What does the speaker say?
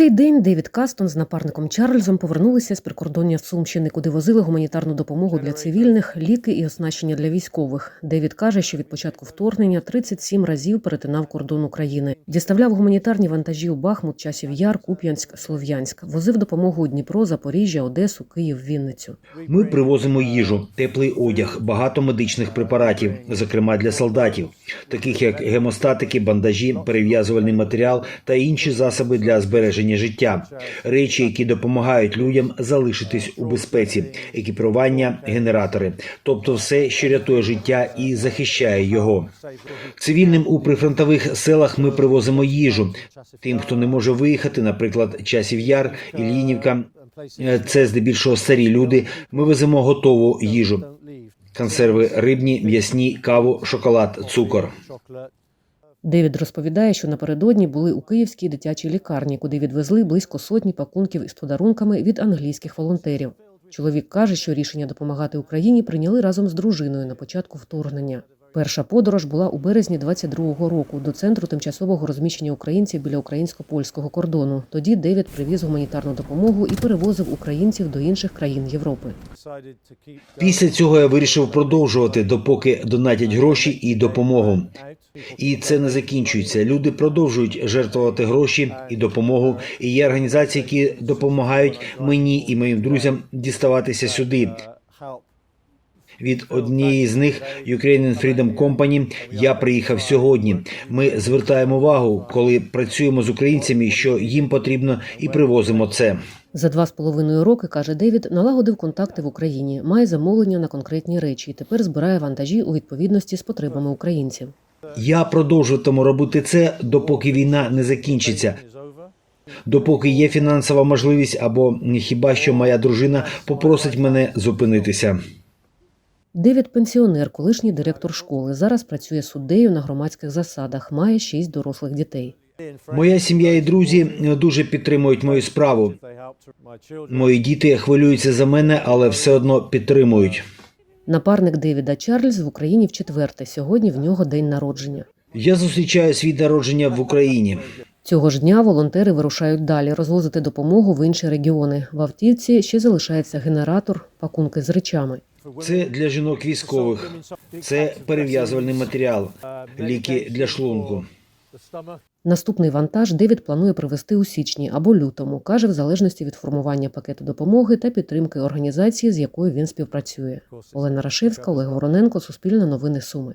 цей день Девід Кастон з напарником Чарльзом повернулися з прикордоння Сумщини, куди возили гуманітарну допомогу для цивільних, ліки і оснащення для військових. Девід каже, що від початку вторгнення 37 разів перетинав кордон України, діставляв гуманітарні вантажі у Бахмут, Часів Яр, Куп'янськ, Слов'янськ, возив допомогу у Дніпро, Запоріжжя, Одесу, Київ, Вінницю. Ми привозимо їжу, теплий одяг, багато медичних препаратів, зокрема для солдатів, таких як гемостатики, бандажі, перев'язувальний матеріал та інші засоби для збереження життя, речі, які допомагають людям залишитись у безпеці, екіпірування, генератори, тобто все, що рятує життя і захищає його. Цивільним у прифронтових селах ми привозимо їжу. Тим, хто не може виїхати, наприклад, часів яр, Ільїнівка, е, це здебільшого старі люди. Ми веземо готову їжу. Консерви рибні, м'ясні, каву, шоколад, цукор. Девід розповідає, що напередодні були у київській дитячій лікарні, куди відвезли близько сотні пакунків із подарунками від англійських волонтерів. Чоловік каже, що рішення допомагати Україні прийняли разом з дружиною на початку вторгнення. Перша подорож була у березні 22-го року до центру тимчасового розміщення українців біля українсько-польського кордону. Тоді Девід привіз гуманітарну допомогу і перевозив українців до інших країн Європи. Після цього я вирішив продовжувати, допоки донатять гроші і допомогу. І це не закінчується. Люди продовжують жертвувати гроші і допомогу. І є організації, які допомагають мені і моїм друзям діставатися сюди. Від однієї з них Ukrainian Freedom Company я приїхав сьогодні. Ми звертаємо увагу, коли працюємо з українцями, що їм потрібно, і привозимо це. За два з половиною роки, каже Девід, налагодив контакти в Україні, має замовлення на конкретні речі і тепер збирає вантажі у відповідності з потребами українців. Я продовжуватиму робити це, допоки війна не закінчиться. Допоки є фінансова можливість, або хіба що моя дружина попросить мене зупинитися. Девід пенсіонер, колишній директор школи. Зараз працює суддею на громадських засадах, має шість дорослих дітей. Моя сім'я і друзі дуже підтримують мою справу. Мої діти хвилюються за мене, але все одно підтримують. Напарник Девіда Чарльз в Україні вчетверте. Сьогодні в нього день народження. Я зустрічаю свій народження в Україні. Цього ж дня волонтери вирушають далі розвозити допомогу в інші регіони. В автівці ще залишається генератор, пакунки з речами. Це для жінок військових, це перев'язувальний матеріал, ліки для шлунку. Наступний вантаж Девід планує привезти у січні або лютому, каже, в залежності від формування пакету допомоги та підтримки організації, з якою він співпрацює. Олена Рашевська, Олег Вороненко, Суспільне новини Суми.